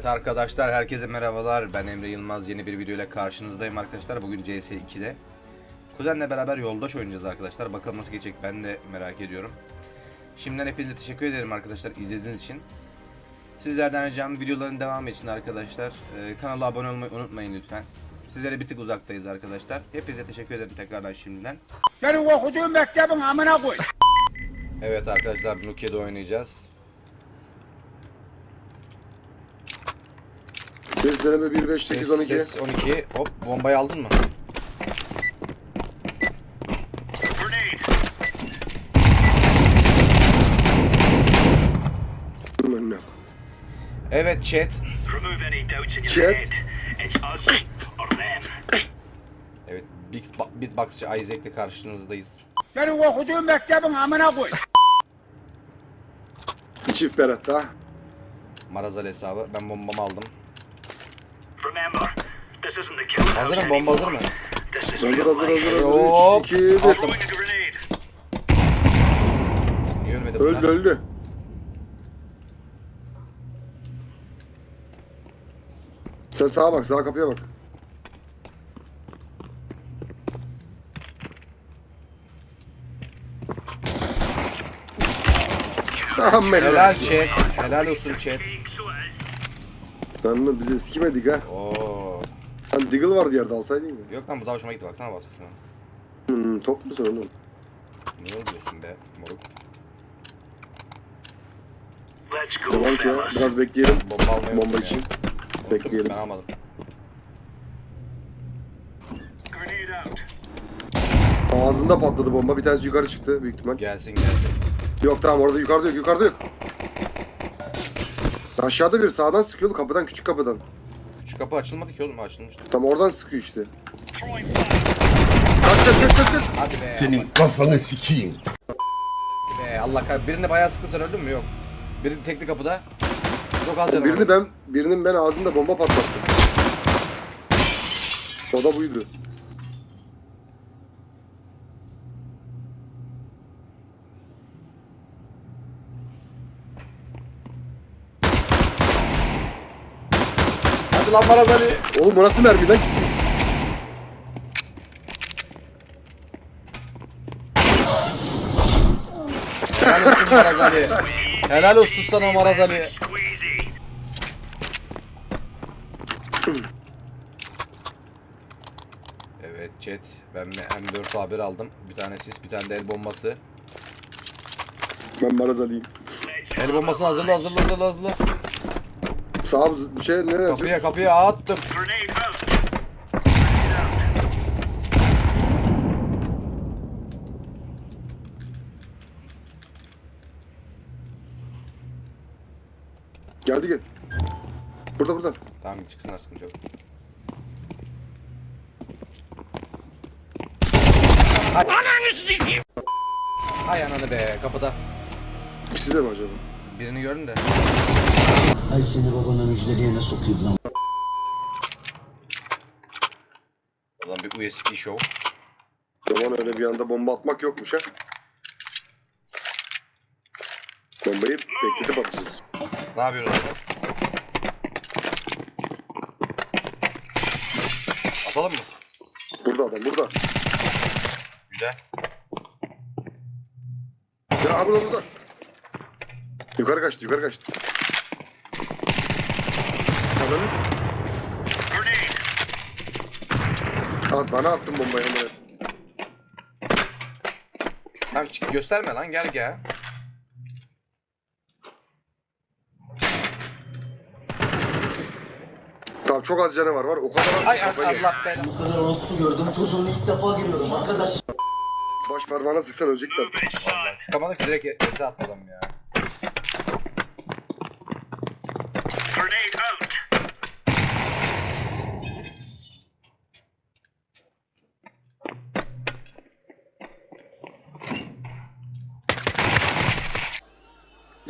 Evet arkadaşlar herkese merhabalar. Ben Emre Yılmaz. Yeni bir video ile karşınızdayım arkadaşlar. Bugün CS 2'de. Kuzenle beraber yoldaş oynayacağız arkadaşlar. Bakalım nasıl geçecek ben de merak ediyorum. Şimdiden hepinize teşekkür ederim arkadaşlar izlediğiniz için. Sizlerden ricam videoların devamı için arkadaşlar. e, kanala abone olmayı unutmayın lütfen. Sizlere bir tık uzaktayız arkadaşlar. Hepinize teşekkür ederim tekrardan şimdiden. Senin okuduğun mektebin amına koy. Evet arkadaşlar Nukia'da oynayacağız. Ses deneme 1 5 8 12. Ses 12. Hop bombayı aldın mı? Evet chat. Chat. Evet Big Beatboxçı Isaac'le karşınızdayız. Senin okuduğun mektebin amına koy. Çift Berat daha. Marazal hesabı. Ben bombamı aldım. Hazırım bomba hazır mı? This is Hazır hazır life. hazır Hop. hazır. 3 2 1. Attım. Öldü bunlar? öldü. Sen sağa bak, sağ kapıya bak. Aman Helal chat. Helal olsun chat. İs. Lan biz eskimedik ha. Oo. Lan Deagle vardı yerde alsaydın mı? Yok lan bu da hoşuma gitti baksana baskısına. Hmm, top musun oğlum? Niye oluyorsun be moruk? Let's go, Tamam ki ya, biraz bekleyelim. Bomba almayı Bomba unuttum için. ya. Unuttum, Bekleyelim. Ben almadım. Ağzında patladı bomba. Bir tanesi yukarı çıktı büyük ihtimal. Gelsin gelsin. Yok tamam orada yukarıda yok yukarıda yok. Aşağıda bir sağdan sıkıyordu kapıdan küçük kapıdan. Küçük kapı açılmadı ki oğlum açılmıştı. Tam oradan sıkıyor işte. Kaç kaç kaç kaç kaç. Hadi be. Senin kafanı sikeyim. Hadi be Allah kahretsin. Birinde bayağı sıktın sen öldün mü? Yok. Biri tekli kapıda. Çok az canım. Birini ben birinin ben ağzında bomba patlattım. O da buydu. Hadi lan Maraz Ali. Oğlum bu nasıl mermi lan? Helal olsun Maraz Ali. Helal olsun sana Maraz Ali. Evet chat. Ben M4 haber aldım. Bir tane sis, bir tane de el bombası. Ben Maraz Ali'yim. El bombasını hazırla hazırla hazırla hazırla. Sağ bir şey nereye atıyor? Kapıya kapıya attım. Geldi gel. Burada burada. Tamam çıksınlar sıkıntı yok. Ay. Ay ananı be kapıda. İkisi de mi acaba? Birini gördün de. Ay seni babana müjdeleyene sokayım lan. O zaman bir USB show. Zaman öyle bir anda bomba atmak yokmuş ha. Bombayı bekletip atacağız. Ne yapıyoruz orada? Atalım mı? Burada adam burada. Güzel. Ya burada burada. Yukarı kaçtı yukarı kaçtı. Grenade. at bana attın bombayı hemen. Tamam çık gösterme lan gel gel. Tamam çok az canı var var o kadar az. Ay kafayı yer. Allah belanı. Bu kadar orospu gördüm çocuğun ilk defa giriyorum arkadaş. Baş parmağına sıksan it, son. Vallahi Sıkamadık ki direkt ese atladım ya.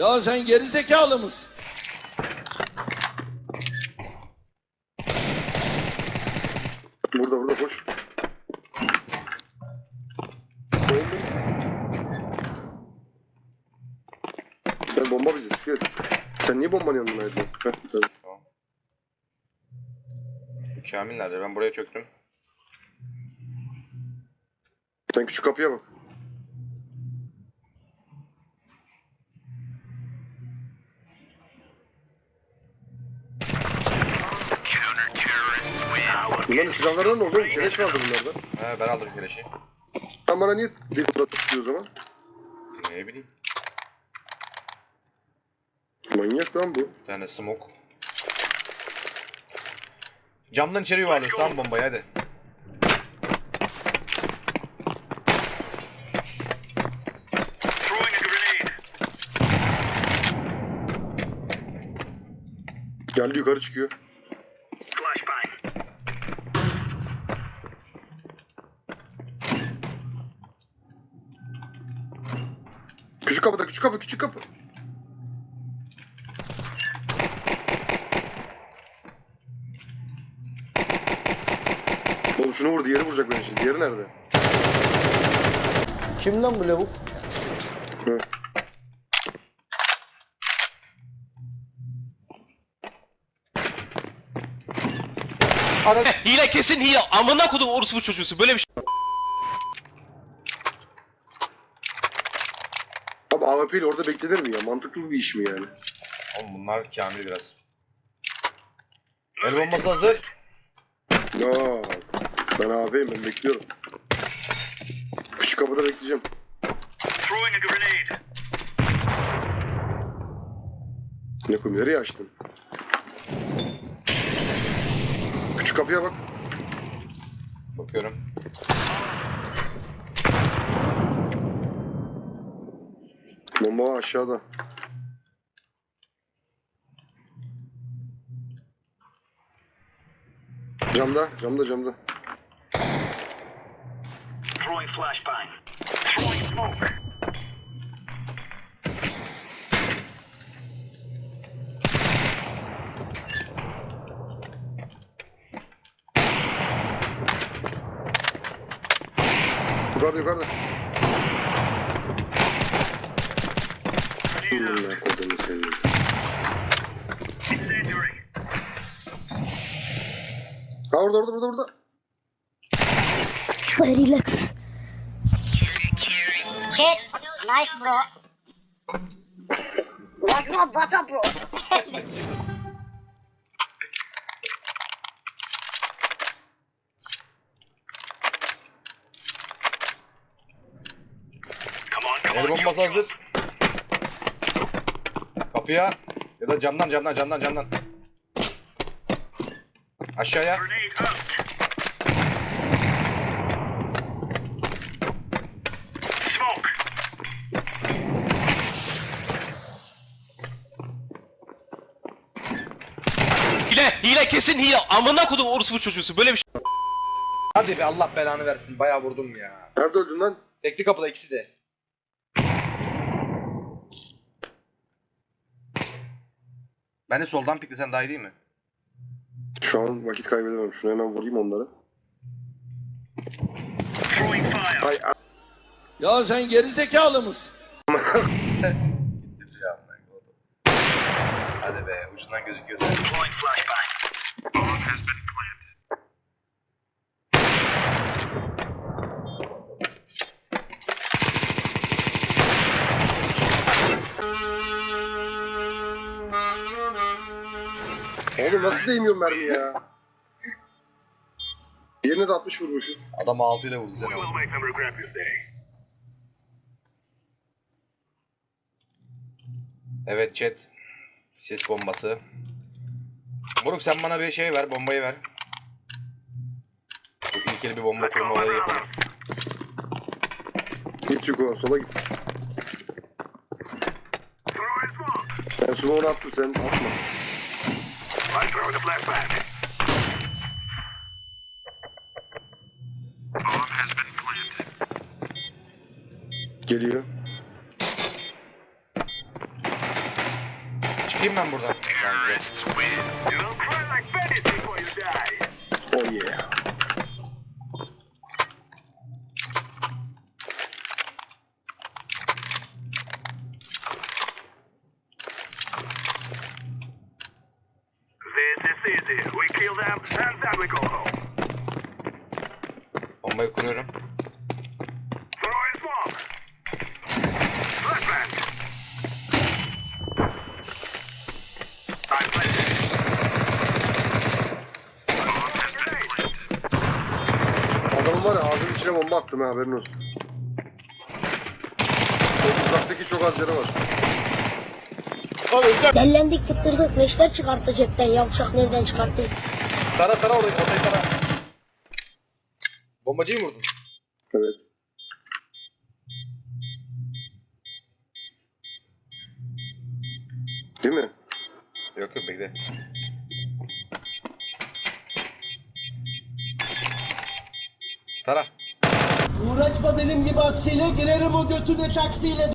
Ya sen geri zekalı mısın? Burada burada koş. Sen bomba bizi sıkıyor. Sen niye bombanın yanına aydın? Heh, evet. Tamam. Kamil nerede? Ben buraya çöktüm. Sen küçük kapıya bak. Bunların silahları ne oldu? Keleş vardı bunlarda. He ben aldım keleşi. Sen bana niye dikkat tutuyor o zaman? Ne bileyim. Manyak lan bu. Bir tane smoke. Camdan içeri yuvarlıyoruz tamam bombayı hadi. Geldi yukarı çıkıyor. Küçük kapıda küçük kapı küçük kapı. Oğlum şunu vur diğeri vuracak beni şimdi. Diğeri nerede? Kim lan bu lavuk? Hı. Hile kesin hile. Amına kodum orospu çocuğusu. Böyle bir şey. Abi AWP ile orada beklenir mi ya? Mantıklı bir iş mi yani? Oğlum bunlar Kamil biraz. El bombası hazır. Ya ben AWP'yim ben bekliyorum. Küçük kapıda bekleyeceğim. Throwing a grenade. Ne koyayım nereye açtın? Küçük kapıya bak. Bakıyorum. Bomba aşağıda. Camda, camda, camda. Throwing flashbang. Throwing smoke. Yukarıda, yukarıda. Bunlar kodumu senin. Ha orada, orada, burada, burada. Relax. Shit, nice bro. What's up, what's up bro? Come on, come El on. bombası hazır. Kapıya ya da camdan camdan camdan camdan. Aşağıya. Hile. Hile kesin hile. Amına kodum orospu çocuğusu. Böyle bir şey. Hadi be Allah belanı versin. Bayağı vurdum ya. Nerede öldün lan? Tekli kapıda ikisi de. Ben de soldan piklesen daha iyi değil mi? Şu an vakit kaybedemem. Şunu hemen vurayım fire. Ay, a- Ya sen geri zekalı mısın? Gitti bir anda. Hadi be ucundan gözüküyordu. Has been planted. Oğlum nasıl değmiyor mermi ya? Yerine de 60 vurmuşum. Adam 6 ile vurdu sen We will oğlum. make them regret this day. Evet chat. Sis bombası. Moruk sen bana bir şey ver, bombayı ver. Bu ilkeli bir bomba kurma olayı yapalım. Git Yuko sola git. Smoke. Ben smoke'unu attım sen atma. I throw the flashbang. Bomb has been planted. Geliyor. Çıkayım ben buradan. Terrorists win. You'll cry like bandits before you die. Oh yeah. Planted. Adamın var ya ağzının içine bomba attım ha haberin olsun. O uzaktaki çok az yeri var. Dellendik tıktırdık neşter çıkarttı cepten yavşak nereden çıkarttıysa. Tara tara orayı, orayı tara. Bombacıyı mı vurdun? Evet. Değil mi? Yok yok bekle. Tara. Uğraşma benim gibi aksiyle girerim o götüne taksiyle.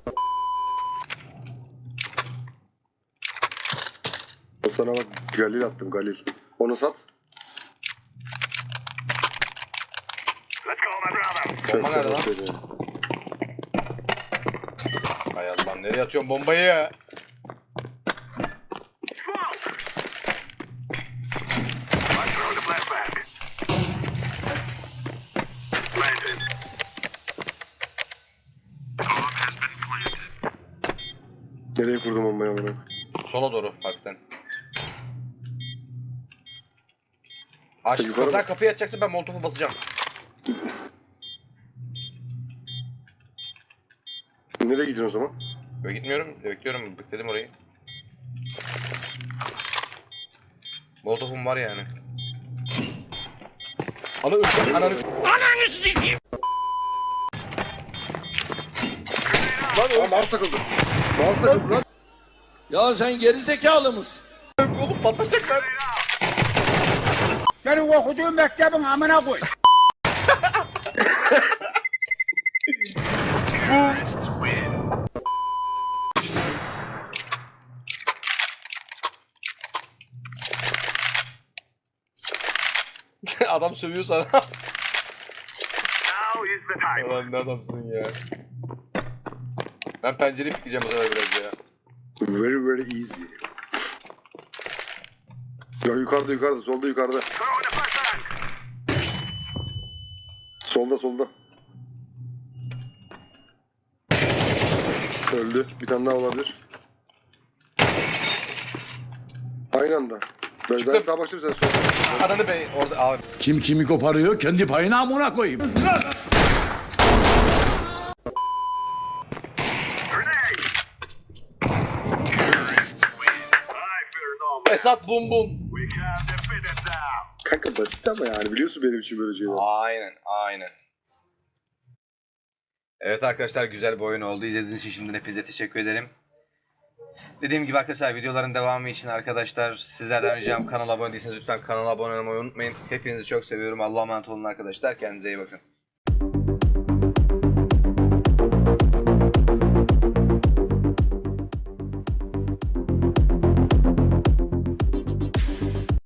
Sana bak Galil attım Galil. Onu sat. Bomba nerede lan? Hay Allah'ım nereye atıyorsun bombayı. Nereye kurdum bombayı amına? Sola doğru hafiften. Aç Yukarı kapıdan mı? kapıyı açacaksın ben molotofu basacağım. Gidiyorsun o zaman? Böyle gitmiyorum. Bekliyorum. Bekledim orayı. Molotofum var yani. Ana öpme. Ananı s- Lan mouse takıldı. Mouse takıldı lan. Ya sen geri zekalı mısın? Oğlum patlayacaklar. Senin okuduğun mektebin amına koy. Adam sövüyor sana. Now is the time. Ulan ne adamsın ya. Ben pencereyi pikleyeceğim bu sefer biraz ya. Very very easy. Ya yukarıda yukarıda solda yukarıda. Solda solda. Öldü. Bir tane daha olabilir. Aynı anda. Ben, ben Çıktım. sağa bakacağım sen sola. Ananı be orada abi. Kim kimi koparıyor kendi payına amına koyayım. Esat bum bum. Kanka basit ama yani biliyorsun benim için böyle şeyler. Aynen aynen. Evet arkadaşlar güzel bir oyun oldu. İzlediğiniz için şimdiden hepinize teşekkür ederim. Dediğim gibi arkadaşlar videoların devamı için arkadaşlar sizlerden ricam kanala abone değilseniz lütfen kanala abone olmayı unutmayın. Hepinizi çok seviyorum. Allah'a emanet olun arkadaşlar. Kendinize iyi bakın.